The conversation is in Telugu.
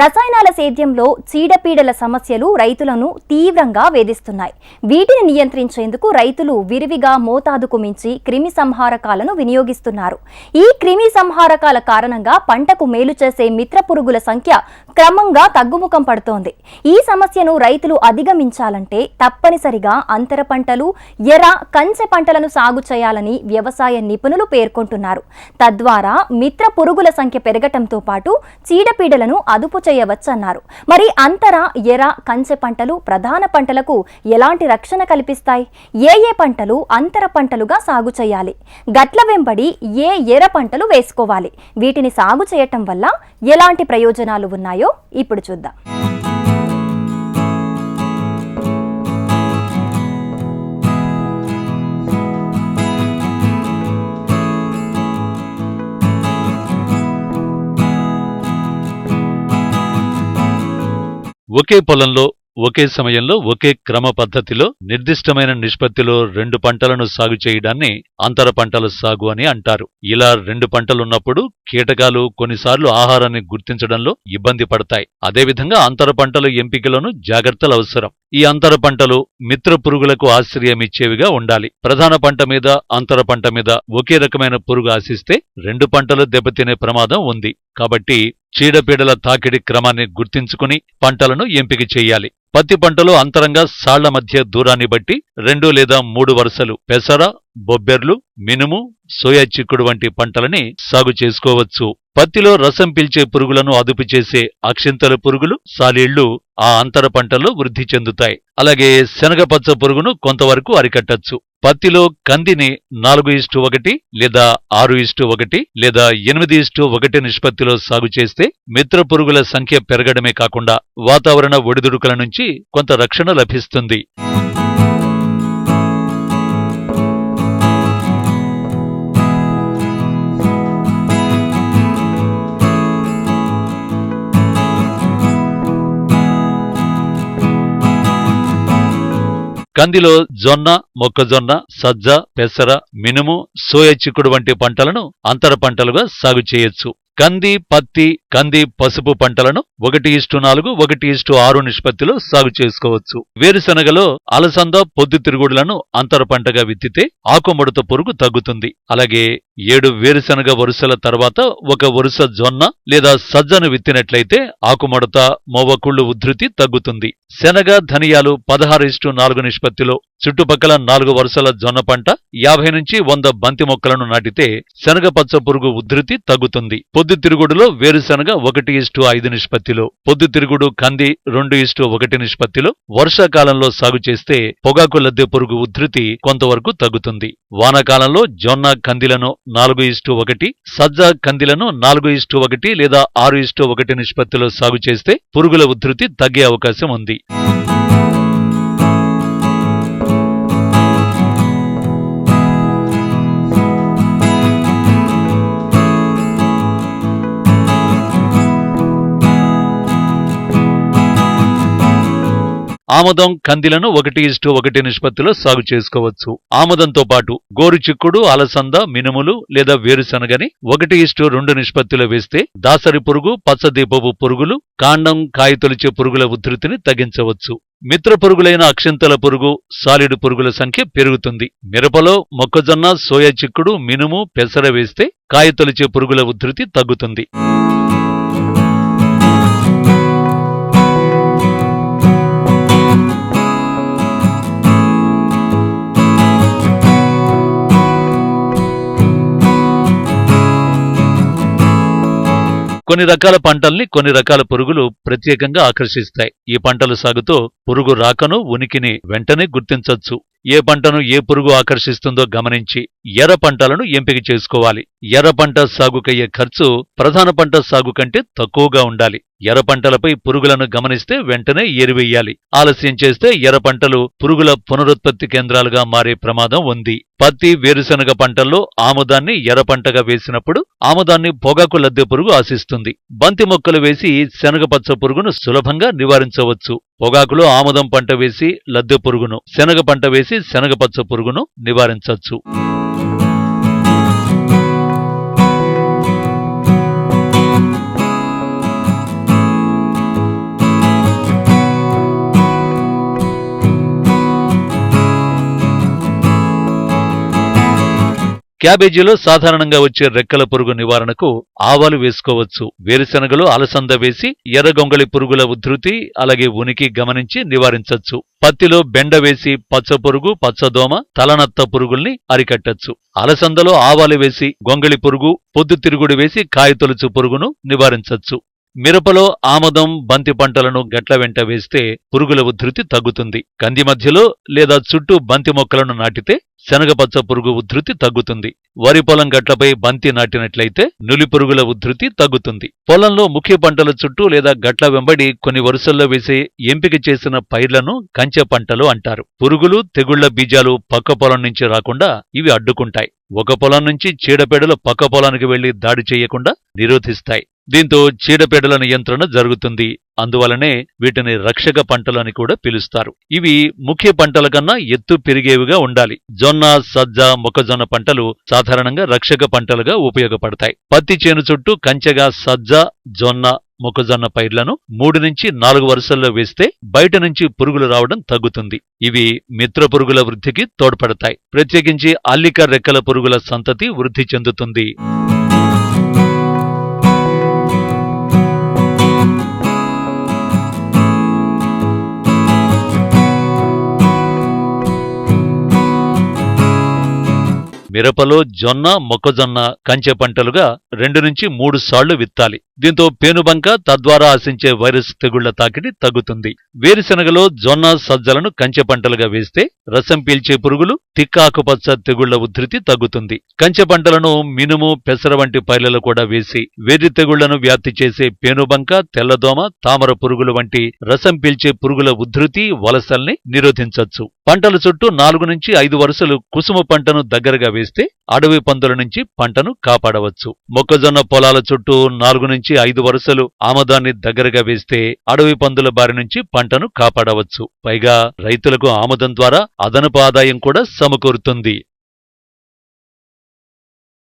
రసాయనాల సేద్యంలో చీడపీడల సమస్యలు రైతులను తీవ్రంగా వేధిస్తున్నాయి. వీటిని నియంత్రించేందుకు రైతులు విరివిగా మోతాదుకు మించి క్రిమి సంహారకాలను వినియోగిస్తున్నారు. ఈ క్రిమి సంహారకాల కారణంగా పంటకు మేలు చేసే మిత్ర పురుగుల సంఖ్య క్రమంగా తగ్గుముఖం పడుతోంది. ఈ సమస్యను రైతులు అధిగమించాలంటే తప్పనిసరిగా అంతర పంటలు ఎర కంచె పంటలను సాగు చేయాలని వ్యవసాయ నిపుణులు పేర్కొంటున్నారు. తద్వారా మిత్ర పురుగుల సంఖ్య పెరగటంతో పాటు చీడపీడలను అదుపు చేయవచ్చన్నారు. మరి అంతర ఎర కంచె పంటలు ప్రధాన పంటలకు ఎలాంటి రక్షణ కల్పిస్తాయి? ఏ ఏ పంటలు అంతర పంటలుగా సాగు చేయాలి? గట్ల వెంబడి ఏ ఎర పంటలు వేసుకోవాలి? వీటిని సాగు చేయటం వల్ల ఎలాంటి ప్రయోజనాలు ఉన్నాయో ఇప్పుడు చూద్దాం. ఒకే పొలంలో ఒకే సమయంలో ఒకే క్రమ పద్ధతిలో నిర్దిష్టమైన నిష్పత్తిలో రెండు పంటలను సాగు చేయడాన్ని అంతర పంటల సాగు అని అంటారు. ఇలా రెండు పంటలున్నప్పుడు కీటకాలు కొన్నిసార్లు ఆహారాన్ని గుర్తించడంలో ఇబ్బంది పడతాయి. అదేవిధంగా అంతర పంటల ఎంపికలోనూ జాగ్రత్తలు అవసరం. ఈ అంతర పంటలు మిత్ర పురుగులకు ఆశ్రయమిచ్చేవిగా ఉండాలి. ప్రధాన పంట మీద అంతర పంట మీద ఒకే రకమైన పురుగు ఆశిస్తే రెండు పంటలు దెబ్బతినే ప్రమాదం ఉంది. కాబట్టి చీడపీడల తాకిడి క్రమాన్ని గుర్తించుకుని పంటలను ఎంపిక చేయాలి. పత్తి పంటలో అంతరంగా సాళ్ళ మధ్య దూరాన్ని బట్టి రెండు లేదా మూడు వరుసలు పెసర బొబ్బెర్లు మినుము సోయా చిక్కుడు వంటి పంటలని సాగు చేసుకోవచ్చు. పత్తిలో రసం పీల్చే పురుగులను అదుపు చేసే అక్షింతల పురుగులు సాలీళ్ళు ఆ అంతర పంటల్లో వృద్ధి చెందుతాయి. అలాగే శనగపచ్చ పురుగును కొంతవరకు అరికట్టచ్చు. పత్తిలో కందిని నాలుగు ఇస్టు ఒకటి లేదా ఆరు ఇస్టు ఒకటి లేదా ఎనిమిది ఇస్టు ఒకటి నిష్పత్తిలో సాగు చేస్తే మిత్ర పురుగుల సంఖ్య పెరగడమే కాకుండా వాతావరణ ఒడిదుడుకుల నుంచి కొంత రక్షణ లభిస్తుంది. కందిలో జొన్న మొక్కజొన్న సజ్జ పెసర మినుము సోయ చిక్కుడు వంటి పంటలను అంతర పంటలుగా సాగు చేయొచ్చు. కంది పత్తి కంది పసుపు పంటలను ఒకటి ఇష్టు నాలుగు ఒకటి ఇష్టు ఆరు నిష్పత్తిలో సాగు చేసుకోవచ్చు. వేరుశనగలో అలసంద పొద్దుతిరుగుడులను అంతర పంటగా విత్తితే ఆకుముడత పురుగు తగ్గుతుంది. అలాగే ఏడు వేరుశనగ వరుసల తర్వాత ఒక వరుస జొన్న లేదా సజ్జను విత్తినట్లయితే ఆకుముడత మోవకుళ్ళు ఉధృతి తగ్గుతుంది. శనగ ధనియాలు పదహారు ఇష్టు నాలుగు నిష్పత్తిలో చుట్టుపక్కల నాలుగు వరుసల జొన్న పంట యాభై నుంచి వంద బంతి మొక్కలను నాటితే శనగ పచ్చ పురుగు ఉధృతి తగ్గుతుంది. పొద్దుతిరుగుడులో వేరుశనగ ఒకటి ఇస్టు ఐదు నిష్పత్తిలో పొద్దుతిరుగుడు కంది రెండు ఇస్టు ఒకటి నిష్పత్తిలో వర్షాకాలంలో సాగు చేస్తే పొగాకు లద్దె పురుగు ఉధృతి కొంతవరకు తగ్గుతుంది. వానాకాలంలో జొన్న కందిలను నాలుగు ఇస్టు ఒకటి సజ్జ కందిలను నాలుగు ఇస్టు ఒకటి లేదా ఆరు ఇస్టు ఒకటి నిష్పత్తిలో సాగు చేస్తే పురుగుల ఉధృతి తగ్గే అవకాశం ఉంది. ఆముదం కందిలను ఒకటి ఇస్టు ఒకటి నిష్పత్తిలో సాగు చేసుకోవచ్చు. ఆముదంతో పాటు గోరు చిక్కుడు అలసంద మినుములు లేదా వేరుశనగని ఒకటి ఇస్టు రెండు నిష్పత్తిలో వేస్తే దాసరి పురుగు పచ్చదీపపు పురుగులు కాండం కాయతొలిచే పురుగుల ఉధృతిని తగ్గించవచ్చు. మిత్ర పురుగులైన అక్షింతల పురుగు సాలిడు పురుగుల సంఖ్య పెరుగుతుంది. మిరపలో మొక్కజొన్న సోయా చిక్కుడు మినుము పెసర వేస్తే కాయతొలిచే పురుగుల ఉధృతి తగ్గుతుంది. కొన్ని రకాల పంటల్ని కొన్ని రకాల పురుగులు ప్రత్యేకంగా ఆకర్షిస్తాయి. ఈ పంటల సాగుతో పురుగు రాకను ఉనికిని వెంటనే గుర్తించొచ్చు. ఏ పంటను ఏ పురుగు ఆకర్షిస్తుందో గమనించి ఎర్ర పంటలను ఎంపిక చేసుకోవాలి. ఎర్ర పంట సాగుకయ్యే ఖర్చు ప్రధాన పంట సాగు కంటే తక్కువగా ఉండాలి. ఎర్ర పంటలపై పురుగులను గమనిస్తే వెంటనే ఎరువెయ్యాలి ఆలస్యం చేస్తే ఎర్ర పంటలు పురుగుల పునరుత్పత్తి కేంద్రాలుగా మారే ప్రమాదం ఉంది. పత్తి వేరుశనగ పంటల్లో ఆముదాన్ని ఎర్రపంటగా వేసినప్పుడు ఆముదాన్ని పొగాకు లద్దె పురుగు ఆశిస్తుంది. బంతి మొక్కలు వేసి శనగపచ్చ పురుగును సులభంగా నివారించవచ్చు. పొగాకులో ఆముదం పంట వేసి లద్దె పురుగును శనగ పంట వేసి శనగపచ్చ పురుగును నివారించవచ్చు. క్యాబేజీలో సాధారణంగా వచ్చే రెక్కల పురుగు నివారణకు ఆవాలు వేసుకోవచ్చు. వేరుశనగలో అలసంద వేసి ఎర్రగొంగళి పురుగుల ఉధృతి అలాగే ఉనికి గమనించి నివారించవచ్చు. పత్తిలో బెండ వేసి పచ్చ పురుగు పచ్చదోమ తలనత్త పురుగుల్ని అరికట్టచ్చు. అలసందలో ఆవాలు వేసి గొంగళి పురుగు పొద్దుతిరుగుడు వేసి కాయతొలుచు పురుగును నివారించవచ్చు. మిరపలో ఆమదం బంతి పంటలను గట్ల వెంట వేస్తే పురుగుల ఉధృతి తగ్గుతుంది. కంది మధ్యలో లేదా చుట్టూ బంతి మొక్కలను నాటితే శనగపచ్చ పురుగు ఉధృతి తగ్గుతుంది. వరి పొలం గట్లపై బంతి నాటినట్లయితే నులి పురుగుల ఉధృతి తగ్గుతుంది. పొలంలో ముఖ్య పంటల చుట్టూ లేదా గట్ల వెంబడి కొన్ని వరుసల్లో వేసే ఎంపిక చేసిన పైర్లను కంచె పంటలు అంటారు. పురుగులు తెగుళ్ళ బీజాలు పక్క పొలం నుంచి రాకుండా ఇవి అడ్డుకుంటాయి. ఒక పొలం నుంచి చీడపీడలు పక్క పొలానికి వెళ్ళి దాడి చేయకుండా నిరోధిస్తాయి. దీంతో చీడపీడల నియంత్రణ జరుగుతుంది. అందువలనే వీటిని రక్షక పంటలు అని కూడా పిలుస్తారు. ఇవి ముఖ్య పంటల కన్నా ఎత్తు పెరిగేవిగా ఉండాలి. జొన్న సజ్జ మొక్కజొన్న పంటలు సాధారణంగా రక్షక పంటలుగా ఉపయోగపడతాయి. పత్తి చేను చుట్టూ కంచెగా సజ్జ జొన్న మొక్కజొన్న పైర్లను మూడు నుంచి నాలుగు వరుసల్లో వేస్తే బయట నుంచి పురుగులు రావడం తగ్గుతుంది. ఇవి మిత్ర పురుగుల వృద్ధికి తోడ్పడతాయి. ప్రత్యేకించి అల్లిక రెక్కల పురుగుల సంతతి వృద్ధి చెందుతుంది. మిరపలో జొన్న మొక్కజొన్న కంచె పంటలుగా రెండు నుంచి మూడు సాళ్ళు విత్తాలి. దీంతో పేనుబంక తద్వారా ఆశించే వైరస్ తెగుళ్ళ తాకిడి తగ్గుతుంది. వేరుశనగలో జొన్న సజ్జలను కంచె పంటలుగా వేస్తే రసం పీల్చే పురుగులు తిక్క ఆకుపచ్చ తెగుళ్ళ ఉధృతి తగ్గుతుంది. కంచె పంటలను మినుము పెసర వంటి పైర్లలో కూడా వేసి వేరు తెగుళ్ళను వ్యాప్తి చేసే పేనుబంక తెల్లదోమ తామర పురుగులు వంటి రసం పీల్చే పురుగుల ఉధృతి వలసల్ని నిరోధించవచ్చు పంటల చుట్టూ నాలుగు నుంచి ఐదు వరుసలు కుసుమ పంటను దగ్గరగా వేస్తే అడవి పందుల నుంచి పంటను కాపాడవచ్చు. మొక్కజొన్న పొలాల చుట్టూ నాలుగు నుంచి ఐదు వరుసలు ఆమదాన్ని దగ్గరగా వేస్తే అడవి పందుల బారి నుంచి పంటను కాపాడవచ్చు. పైగా రైతులకు ఆమదం ద్వారా అదనపు ఆదాయం కూడా సమకూరుతుంది.